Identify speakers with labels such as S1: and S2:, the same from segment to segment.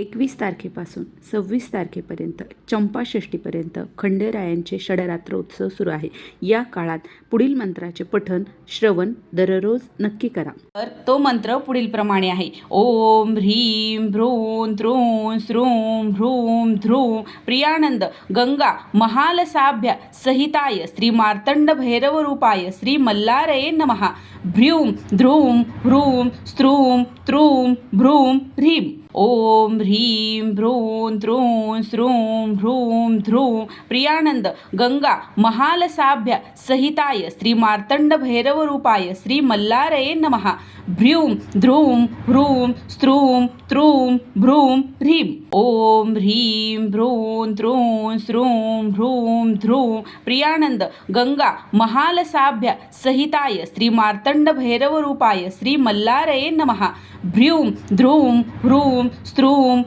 S1: एकवीस तारखेपासून सव्वीस तारखेपर्यंत चंपाषष्टीपर्यंत खंडेरायांचे षडरात्र उत्सव सुरू आहे. या काळात पुढील मंत्राचे पठण श्रवण दररोज नक्की करा. तर तो मंत्र पुढील प्रमाणे आहे. ओम ह्रीम भ्रूं त्रूं स्रूं भ्रूं ध्रूं प्रियानंद गंगा महालसाभ्य सहिताय श्री मार्तंड भैरव रूपाय श्री मल्लारये नमः. भ्रूं ध्रूं ह्रूं स्त्रूं त्रूं भ्रूं ह्रीं. ॐ ह्रीं भ्रूं त्रूं स्रूं भ्रूं ध्रूं प्रियानंद गंगा, महालसाभ्य सहिताय श्री मार्तंड भैरव रूपाय श्री मल्लारये नमः. भ्रूं ध्रूं ह्रूं स्त्रूं त्रूं भ्रूं, ह्रीं. ओम ह्रीं भ्रूं त्रूं स्रूं भ्रूं ध्रूं प्रियानंद गंगा, महालसाभ्य सहिताय श्री मार्तंड भैरव रूपाय श्री मल्लारये नमः. भ्रूं ध्रूं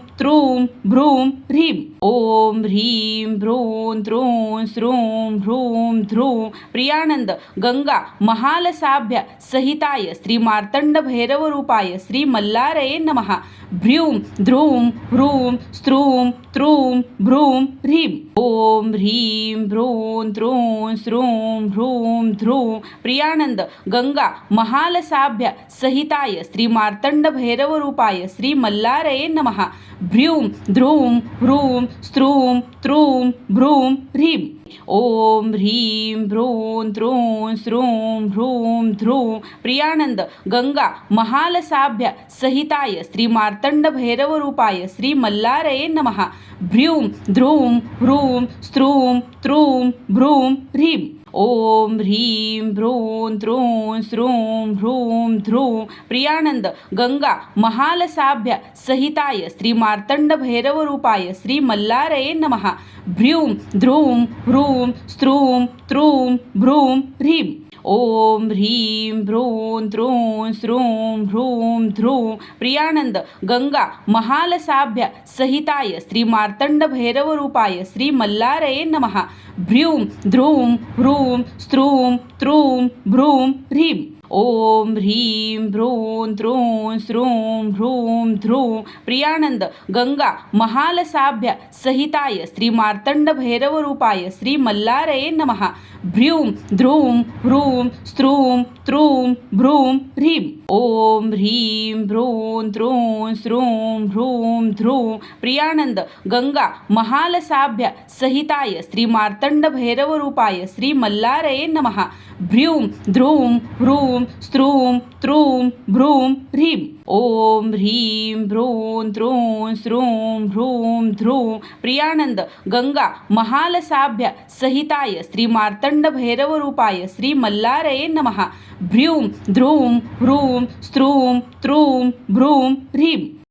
S1: ह्रूं स्त्रूं त्रूं भ्रूं ह्रीं ओम ह्रीं भ्रूं त्रूं स्रूं भ्रूं ध्रूं प्रियानंद, गंगा, महालसाभ्य सहिताय श्री मार्तंड भैरव रूपाय श्री मल्लारये नमः। भ्रूं ध्रूं ह्रूं स्त्रूं त्रूं भ्रूं ह्रीं। ओम ह्रीं भ्रूं त्रूं स्रूं भ्रूं ध्रूं प्रियानंद, गंगा, महालसाभ्य सहिताय श्री मार्तंड भैरव रूपाय श्री मल्लारये नमः। भ्रूं ध्रूं ह्रूं स्त्रूं त्रूं भ्रूं ह्रीं ओम ह्रीं भ्रूं त्रूं स्रूं भ्रूं ध्रूं प्रियानंद गंगा महालसाभ्य सहिताय श्री मार्तंड भैरवरूपाय श्री मल्लारये नमः भ्रूं ध्रूं ह्रूं स्त्रूं त्रूं भ्रूं ह्रीं ओम ह्रीं भ्रूं त्रूं श्रूं भ्रूं ध्रूं। प्रियानंद, गंगा, महालसाभ्य सहिताय श्री मार्तंड भैरव रूपाय श्री मल्लारये नमः। भ्रूं, ध्रूं, ह्रूं स्त्रूं त्रूं, भ्रूं, ह्रीं। ओम ह्रीं भ्रूं त्रूं श्रूं भ्रूं ध्रूं। प्रियानंद, गंगा, महालसाभ्य सहिताय श्री मार्तंड भैरव रूपाय श्री मल्लारये नमः। भ्रूं, ध्रूं, ह्रूं स्त्रूं त्रूं, भ्रूं, ह्रीं। ओम ह्रीं भ्रूं त्रूं स्रूं भ्रूं ध्रूं। प्रियानंद, गंगा, महालसाभ्य सहिताय श्री मार्तंड भैरव रूपाय श्री मल्लारये नमः। भ्रूं, ध्रूं, ह्रूं, स्त्रूं, त्रूं, भ्रूं, ह्रीं। ओम ह्रीं भ्रूं, त्रूं स्रूं भ्रूं, ध्रूं। प्रियानंद, गंगा, महालसाभ्य सहिताय श्री मार्तंड भैरव रूपाय श्री मल्लारये नमः। भ्र्यूम ध्रुम भ्रूम स्त्रूम त्रूम भ्रूम ह्रीम ओम ह्रीम भ्रून तृण सृम भ्रूम ध्रुम प्रियानंद गंगा महालसाभ्य सहिताय श्री मार्तंड भैरव रूपाय श्री मल्लारये नमः। भ्र्यूम ध्रुम भ्रूम स्त्रूम त्रूम भ्रूम ह्रीम